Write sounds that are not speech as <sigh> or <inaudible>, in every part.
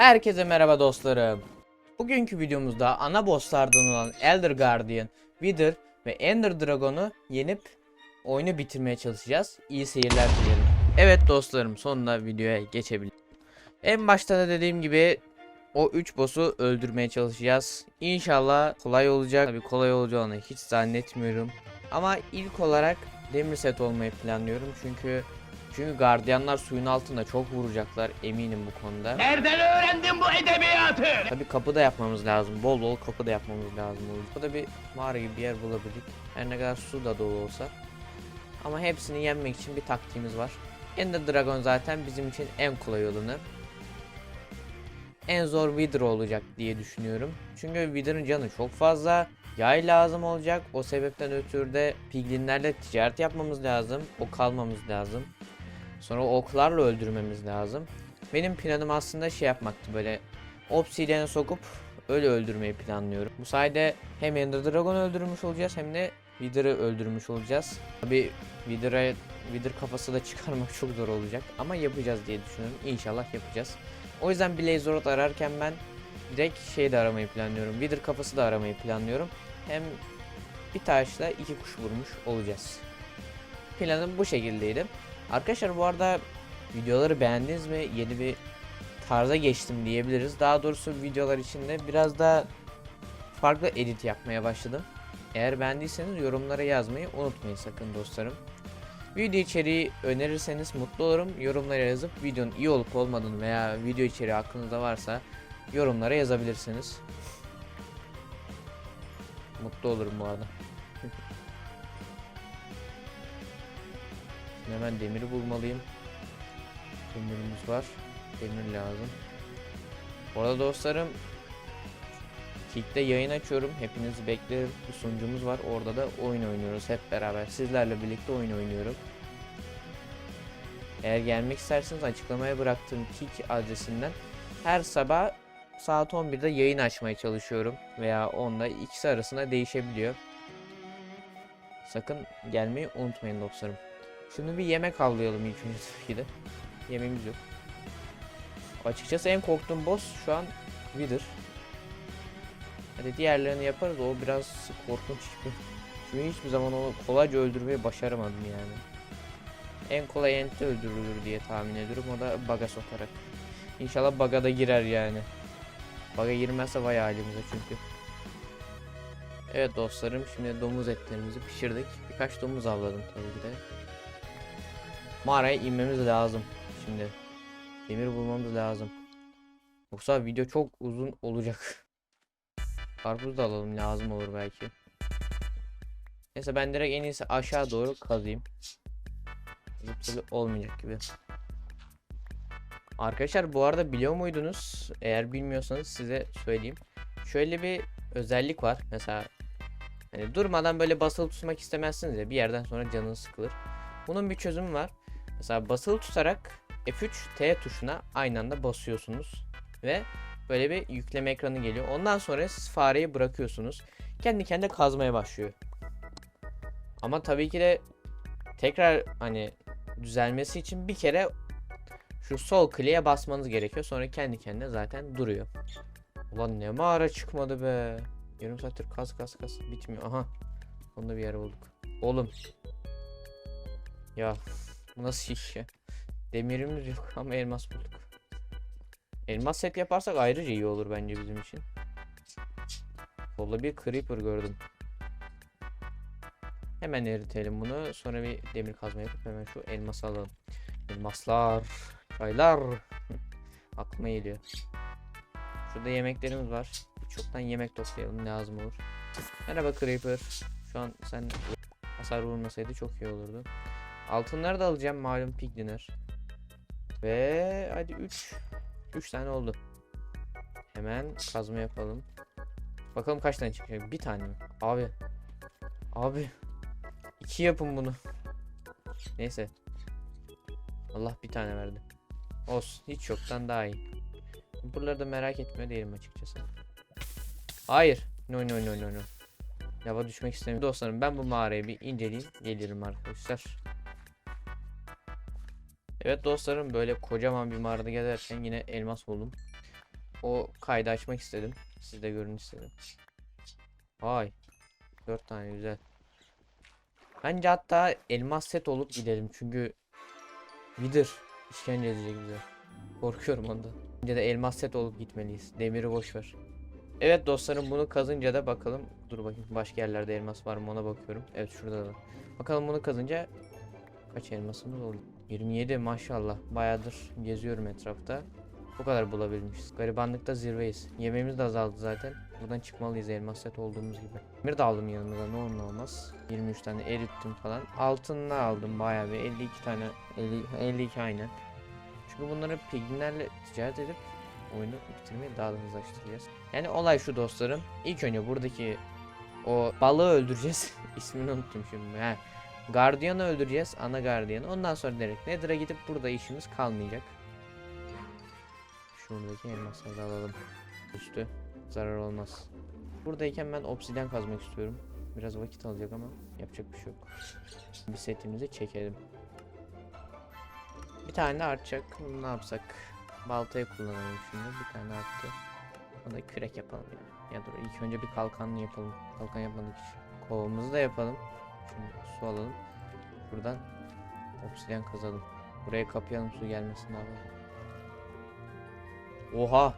Herkese merhaba dostlarım. Bugünkü videomuzda ana bosslardan olan Elder Guardian, Wither ve Ender Dragon'u yenip oyunu bitirmeye çalışacağız. İyi seyirler dilerim. Evet dostlarım sonunda videoya geçebiliriz. En başta da dediğim gibi o 3 boss'u öldürmeye çalışacağız. İnşallah kolay olacak. Tabii kolay olacağını hiç zannetmiyorum. Ama ilk olarak demir set olmayı planlıyorum çünkü çünkü gardiyanlar suyun altında çok vuracaklar eminim bu konuda. Nereden öğrendin bu edebiyatı? Tabi kapı da yapmamız lazım. Bol bol kapı da yapmamız lazım. Burada bir mağara gibi bir yer bulabildik. Her ne kadar su da dolu olsa. Ama hepsini yenmek için bir taktiğimiz var. Ender Dragon zaten bizim için en kolay olanı. En zor Wither olacak diye düşünüyorum. Çünkü Wither'ın canı çok fazla. Yay lazım olacak. O sebepten ötürü de piglinlerle ticaret yapmamız lazım. Ok almamız lazım. Sonra oklarla öldürmemiz lazım. Benim planım aslında şey yapmaktı böyle Obsidian'ı sokup öyle öldürmeyi planlıyorum. Bu sayede hem Ender Dragon'u öldürmüş olacağız hem de Wither'ı öldürmüş olacağız. Tabi Wither'a Wither kafası da <laughs> çıkarmak çok zor olacak ama yapacağız diye düşünüyorum. İnşallah yapacağız. O yüzden Blazerot ararken ben direkt şey de aramayı planlıyorum. Wither kafası da aramayı planlıyorum. Hem bir taşla iki kuş vurmuş olacağız. Planım bu şekildeydi. Arkadaşlar bu arada videoları beğendiniz mi? Yeni bir tarza geçtim diyebiliriz. Daha doğrusu videolar içinde biraz daha farklı edit yapmaya başladım. Eğer beğendiyseniz yorumlara yazmayı unutmayın sakın dostlarım. Video içeriği önerirseniz mutlu olurum. Yorumlara yazıp videonun iyi olup olmadığını veya video içeriği aklınızda varsa yorumlara yazabilirsiniz. Mutlu olurum bu arada. <laughs> Hemen demiri bulmalıyım. Demirimiz var. Demir lazım. Bu arada dostlarım Kick'te yayın açıyorum. Hepinizi beklerim. Bir sunucumuz var. Orada da oyun oynuyoruz hep beraber. Sizlerle birlikte oyun oynuyorum. Eğer gelmek isterseniz açıklamaya bıraktığım Kick adresinden her sabah saat 11'de yayın açmaya çalışıyorum. Veya 10'da ikisi arasında değişebiliyor. Sakın gelmeyi unutmayın dostlarım. Şimdi bir yemek avlayalım ilk önce tabii. Yemeğimiz yok. Açıkçası en korktuğum boss şu an Wither. Hadi diğerlerini yaparız o biraz korkunç gibi. Çünkü hiçbir zaman onu kolayca öldürmeyi başaramadım yani. En kolay ente öldürülür diye tahmin ediyorum o da baga sokarak. İnşallah baga da girer yani. Baga girmezse vay halimize çünkü. Evet dostlarım şimdi domuz etlerimizi pişirdik. Birkaç domuz avladım tabii ki de. Mağaraya inmemiz lazım şimdi. Demir bulmamız lazım. Yoksa video çok uzun olacak. <laughs> Karpuz da alalım lazım olur belki. Neyse ben direkt en iyisi aşağı doğru kazayım. Zıp olmayacak gibi. Arkadaşlar bu arada biliyor muydunuz? Eğer bilmiyorsanız size söyleyeyim. Şöyle bir özellik var. Mesela hani durmadan böyle basılı tutmak istemezsiniz ya bir yerden sonra canınız sıkılır. Bunun bir çözümü var. Mesela basılı tutarak F3 T tuşuna aynı anda basıyorsunuz ve böyle bir yükleme ekranı geliyor. Ondan sonra siz fareyi bırakıyorsunuz. Kendi kendine kazmaya başlıyor. Ama tabii ki de tekrar hani düzelmesi için bir kere şu sol kliğe basmanız gerekiyor. Sonra kendi kendine zaten duruyor. Ulan ne mağara çıkmadı be. Yarım saattir kaz kaz kaz bitmiyor. Aha. Onda bir yer bulduk. Oğlum. Ya bu nasıl iş ya? Demirimiz yok <laughs> ama elmas bulduk. Elmas set yaparsak ayrıca iyi olur bence bizim için. Solda bir creeper gördüm. Hemen eritelim bunu. Sonra bir demir kazma yapıp hemen şu elması alalım. Elmaslar, çaylar. <laughs> Aklıma geliyor. Şurada yemeklerimiz var. Çoktan yemek toplayalım lazım olur. Merhaba creeper. Şu an sen hasar vurmasaydı çok iyi olurdu. Altınları da alacağım malum pigliner. Ve hadi 3 3 tane oldu. Hemen kazma yapalım. Bakalım kaç tane çıkacak. Bir tane mi? Abi. Abi. iki yapın bunu. Neyse. Allah bir tane verdi. Olsun. Hiç yoktan daha iyi. Buraları da merak etmiyor değilim açıkçası. Hayır. No no no no no. Lava düşmek istemiyorum. Dostlarım ben bu mağarayı bir inceleyeyim. Gelirim arkadaşlar. Evet dostlarım böyle kocaman bir mağarada gezerken yine elmas buldum. o kaydı açmak istedim. Siz de görün istedim. Vay. 4 tane güzel. Bence hatta elmas set olup gidelim çünkü Wither işkence edecek bize. Korkuyorum ondan. Bence de elmas set olup gitmeliyiz. Demiri boş ver. Evet dostlarım bunu kazınca da bakalım. Dur bakayım başka yerlerde elmas var mı ona bakıyorum. Evet şurada da. Bakalım bunu kazınca kaç elmasımız oldu? 27 maşallah. Bayağıdır geziyorum etrafta. Bu kadar bulabilmişiz. Garibanlıkta zirveyiz. Yemeğimiz de azaldı zaten. Buradan çıkmalıyız elmas set olduğumuz gibi. Demir de aldım yanımıza ne olur ne olmaz. 23 tane erittim falan. Altınla aldım bayağı bir 52 tane 50, 52 aynen. Çünkü bunları piglinlerle ticaret edip oyunu bitirmeyi daha da hızlaştıracağız. Yani olay şu dostlarım. İlk önce buradaki o balığı öldüreceğiz. <laughs> İsmini unuttum şimdi. He. Gardiyanı öldüreceğiz. Ana gardiyanı. Ondan sonra direkt Nether'a gidip burada işimiz kalmayacak. Şuradaki elmasları da alalım. Üstü zarar olmaz. Buradayken ben obsidyen kazmak istiyorum. Biraz vakit alacak ama yapacak bir şey yok. Bir setimizi çekelim. Bir tane artacak. Ne yapsak? Baltayı kullanalım şimdi. Bir tane arttı. Onu da kürek yapalım ya. Ya dur ilk önce bir kalkanlı yapalım. Kalkan yapmadık hiç. Kovamızı da yapalım. Su alalım. Buradan obsidyen kazalım. Buraya kapayalım su gelmesin abi. Oha!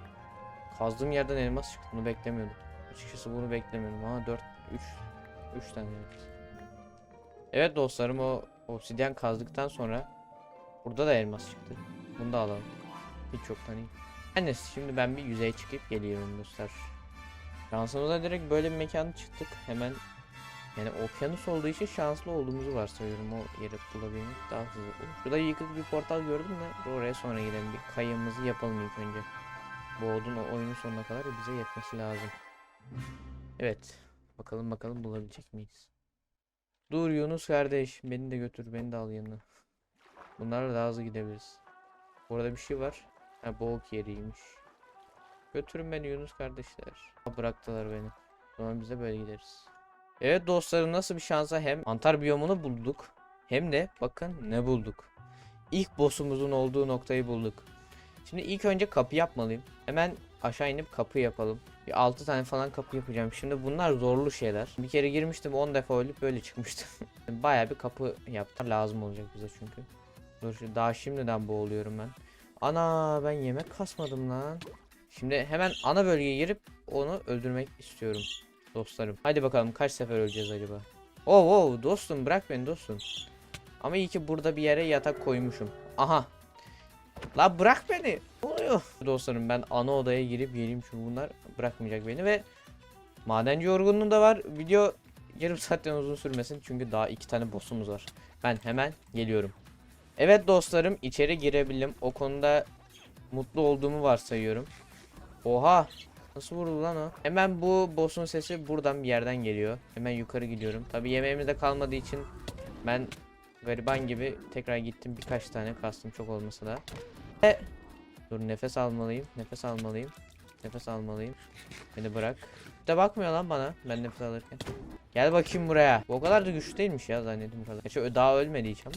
Kazdığım yerden elmas çıktı. Bunu beklemiyordum. Açıkçası bunu beklemiyordum ama 4 3 3 tane elmas. Evet dostlarım o obsidyen kazdıktan sonra burada da elmas çıktı. Bunu da alalım. Hiç yoktan iyi. Her şimdi ben bir yüzeye çıkıp geliyorum dostlar. Şansımıza direkt böyle bir mekana çıktık. Hemen yani okyanus olduğu için şanslı olduğumuzu varsayıyorum. O yeri bulabilmek daha hızlı olur. Şurada yıkık bir portal gördüm de oraya sonra gidelim. Bir kayığımızı yapalım ilk önce. Bu odun o oyunun sonuna kadar bize yetmesi lazım. Evet. Bakalım bakalım bulabilecek miyiz? Dur Yunus kardeş. Beni de götür. Beni de al yanına. Bunlarla daha hızlı gidebiliriz. Orada bir şey var. Ha boğuk yeriymiş. Götürün beni Yunus kardeşler. Bıraktılar beni. O zaman biz de böyle gideriz. Evet dostlarım nasıl bir şansa hem Antar biyomunu bulduk. Hem de bakın ne bulduk. İlk boss'umuzun olduğu noktayı bulduk. Şimdi ilk önce kapı yapmalıyım. Hemen aşağı inip kapı yapalım. Bir 6 tane falan kapı yapacağım. Şimdi bunlar zorlu şeyler. Bir kere girmiştim 10 defa ölüp böyle çıkmıştım. <laughs> Baya bir kapı yaptım. Lazım olacak bize çünkü. Dur daha şimdiden boğuluyorum ben. Ana ben yemek kasmadım lan. Şimdi hemen ana bölgeye girip onu öldürmek istiyorum dostlarım. Hadi bakalım kaç sefer öleceğiz acaba? Oh oh dostum bırak beni dostum. Ama iyi ki burada bir yere yatak koymuşum. Aha. La bırak beni. Oluyor? Dostlarım ben ana odaya girip geleyim çünkü bunlar bırakmayacak beni ve madenci yorgunluğu da var. Video yarım saatten uzun sürmesin çünkü daha iki tane boss'umuz var. Ben hemen geliyorum. Evet dostlarım içeri girebildim. O konuda mutlu olduğumu varsayıyorum. Oha Nasıl vurdu lan o? Hemen bu boss'un sesi buradan bir yerden geliyor. Hemen yukarı gidiyorum. Tabi yemeğimiz de kalmadığı için ben gariban gibi tekrar gittim birkaç tane kastım çok olmasa da. Ve dur nefes almalıyım. Nefes almalıyım. Nefes almalıyım. Beni bırak. De bakmıyor lan bana ben nefes alırken. Gel bakayım buraya. Bu o kadar da güçlü değilmiş ya zannettiğim kadar. Gerçi daha ölmedi hiç ama.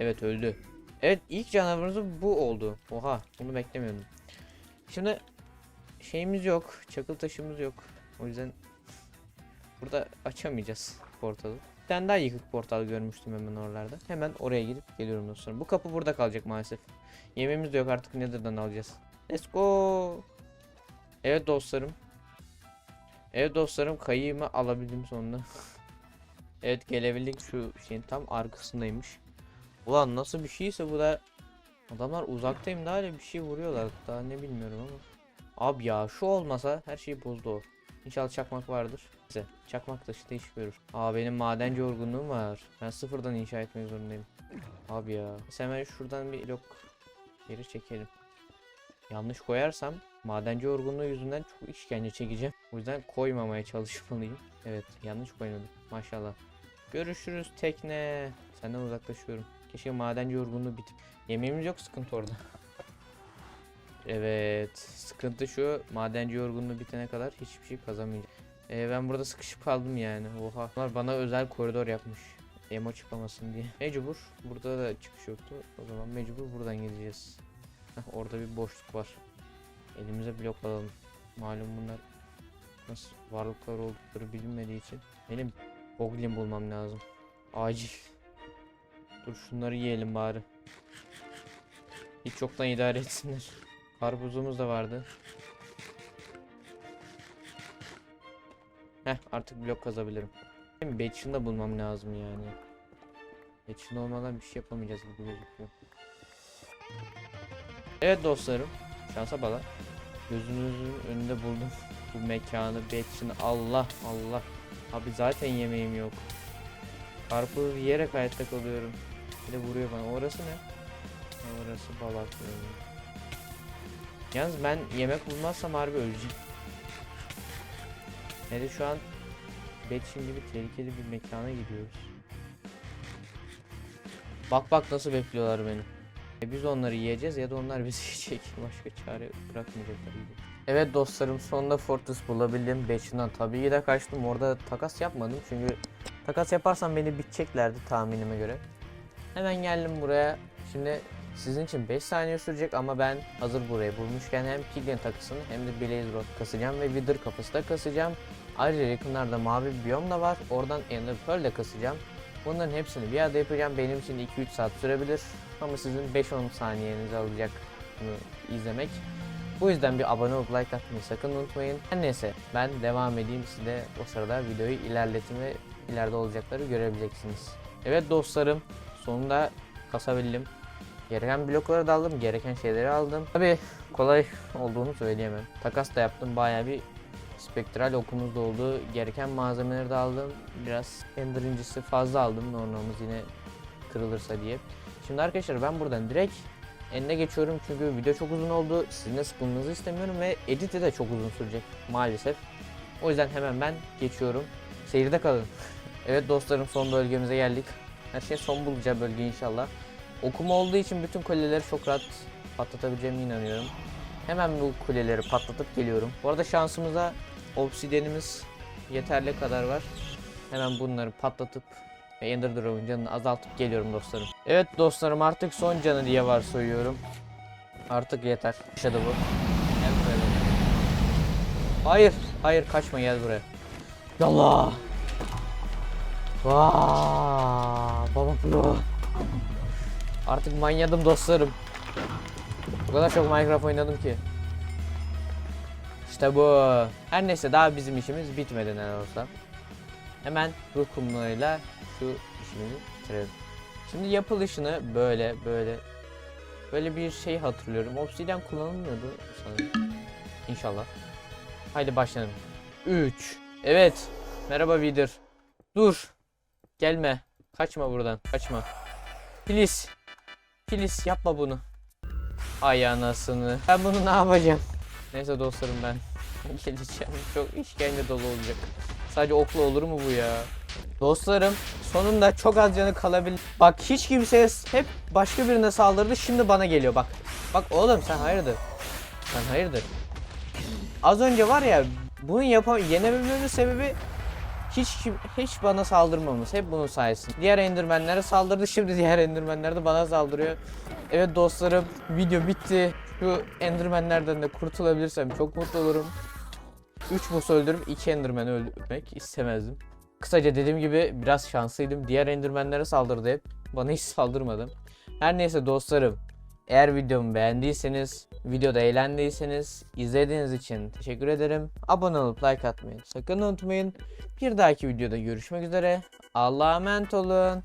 Evet öldü. Evet ilk canavarımız bu oldu. Oha bunu beklemiyordum. Şimdi şeyimiz yok. Çakıl taşımız yok. O yüzden burada açamayacağız portalı. Bir tane daha yıkık portal görmüştüm hemen oralarda. Hemen oraya gidip geliyorum dostlarım. Bu kapı burada kalacak maalesef. Yemeğimiz de yok artık Nether'dan alacağız. Let's go. Evet dostlarım. Evet dostlarım kayığımı alabildim sonunda. <laughs> evet gelebildik şu şeyin tam arkasındaymış. Ulan nasıl bir şeyse bu da adamlar uzaktayım daha öyle bir şey vuruyorlar daha ne bilmiyorum ama. Abi ya şu olmasa her şeyi bozdu o. İnşallah çakmak vardır. Neyse çakmak da işte iş görür. Aa benim madenci yorgunluğum var. Ben sıfırdan inşa etmek zorundayım. Abi ya. Hemen şuradan bir blok geri çekelim. Yanlış koyarsam madenci yorgunluğu yüzünden çok işkence çekeceğim. O yüzden koymamaya çalışmalıyım. Evet yanlış koymadım. Maşallah. Görüşürüz tekne. Senden uzaklaşıyorum. Keşke madenci yorgunluğu bitip. Yemeğimiz yok sıkıntı orada. Evet. Sıkıntı şu. Madenci yorgunluğu bitene kadar hiçbir şey kazanmayacağım. Ee, ben burada sıkışıp kaldım yani. Oha. Bunlar bana özel koridor yapmış. Emo çıkamasın diye. Mecbur. Burada da çıkış yoktu. O zaman mecbur buradan gideceğiz. Heh, orada bir boşluk var. Elimize blok alalım. Malum bunlar nasıl varlıklar oldukları bilinmediği için benim goblin bulmam lazım. Acil. Dur şunları yiyelim bari. Hiç çoktan idare etsinler. Karpuzumuz da vardı. Heh artık blok kazabilirim. Batch'ını da bulmam lazım yani. Batch'ın olmadan bir şey yapamayacağız gibi gözüküyor. Evet dostlarım. Şansa bala. Gözünüzün önünde buldum. <laughs> Bu mekanı, Batch'ını. Allah Allah. Abi zaten yemeğim yok. Karpuz yiyerek hayatta kalıyorum. Bir de vuruyor bana. Orası ne? Orası balak. Yalnız ben yemek bulmazsam harbi öleceğim. Hele şu an Betçin gibi tehlikeli bir mekana gidiyoruz. Bak bak nasıl bekliyorlar beni. E biz onları yiyeceğiz ya da onlar bizi <laughs> yiyecek. Başka çare bırakmayacaklar. Evet dostlarım sonunda Fortress bulabildim. Betçin'den tabii ki de kaçtım. Orada takas yapmadım çünkü takas yaparsam beni biteceklerdi tahminime göre. Hemen geldim buraya. Şimdi sizin için 5 saniye sürecek ama ben hazır burayı bulmuşken hem Piglin takısını hem de Blaze Rod kasacağım ve Wither kafası da kasacağım. Ayrıca yakınlarda mavi bir biyom da var. Oradan Ender Pearl de kasacağım. Bunların hepsini bir arada yapacağım. Benim için 2-3 saat sürebilir. Ama sizin 5-10 saniyenizi alacak bunu izlemek. Bu yüzden bir abone olup like atmayı sakın unutmayın. Her neyse ben devam edeyim. Siz de o sırada videoyu ilerletin ve ileride olacakları görebileceksiniz. Evet dostlarım sonunda kasabildim. Gereken blokları da aldım, gereken şeyleri aldım. Tabi kolay olduğunu söyleyemem. Takas da yaptım, bayağı bir spektral okumuz da oldu. Gereken malzemeleri de aldım. Biraz ender incisi fazla aldım. Normamız yine kırılırsa diye. Şimdi arkadaşlar ben buradan direkt enine geçiyorum çünkü video çok uzun oldu. Sizin de sıkılmanızı istemiyorum ve editi de çok uzun sürecek maalesef. O yüzden hemen ben geçiyorum. Seyirde kalın. <laughs> evet dostlarım son bölgemize geldik. Her şey son bulacağı bölge inşallah. Okuma olduğu için bütün kuleleri çok rahat patlatabileceğime inanıyorum. Hemen bu kuleleri patlatıp geliyorum. Bu arada şansımıza obsidyenimiz yeterli kadar var. Hemen bunları patlatıp ve Ender Dragon canını azaltıp geliyorum dostlarım. Evet dostlarım artık son canı diye varsayıyorum. Artık yeter. Yaşadı bu. Gel buraya. Hayır, hayır kaçma gel buraya. Yallah. Vaa, baba pro. Artık manyadım dostlarım. O kadar çok Minecraft oynadım ki. İşte bu. Her neyse daha bizim işimiz bitmedi ne olsa. Hemen ruh şu işimizi bitirelim. Şimdi yapılışını böyle böyle böyle bir şey hatırlıyorum. Obsidian kullanılmıyordu sanırım. İnşallah. Haydi başlayalım. 3. Evet. Merhaba Wither. Dur. Gelme. Kaçma buradan. Kaçma. Please. Please yapma bunu. Ay anasını. Ben bunu ne yapacağım? Neyse dostlarım ben <laughs> geleceğim. Çok işkence dolu olacak. Sadece okla olur mu bu ya? Dostlarım sonunda çok az canı kalabil. Bak hiç kimseye hep başka birine saldırdı. Şimdi bana geliyor bak. Bak oğlum sen hayırdır? Sen hayırdır? Az önce var ya bunu yapam yenemememin sebebi hiç hiç bana saldırmamız. Hep bunun sayesinde. Diğer endirmenlere saldırdı. Şimdi diğer endirmenler de bana saldırıyor. Evet dostlarım video bitti. Şu endirmenlerden de kurtulabilirsem çok mutlu olurum. 3 boss öldürüp 2 endirmeni öldürmek istemezdim. Kısaca dediğim gibi biraz şanslıydım. Diğer endirmenlere saldırdı hep. Bana hiç saldırmadı. Her neyse dostlarım. Eğer videomu beğendiyseniz, videoda eğlendiyseniz izlediğiniz için teşekkür ederim. Abone olup like atmayı sakın unutmayın. Bir dahaki videoda görüşmek üzere. Allah'a emanet olun.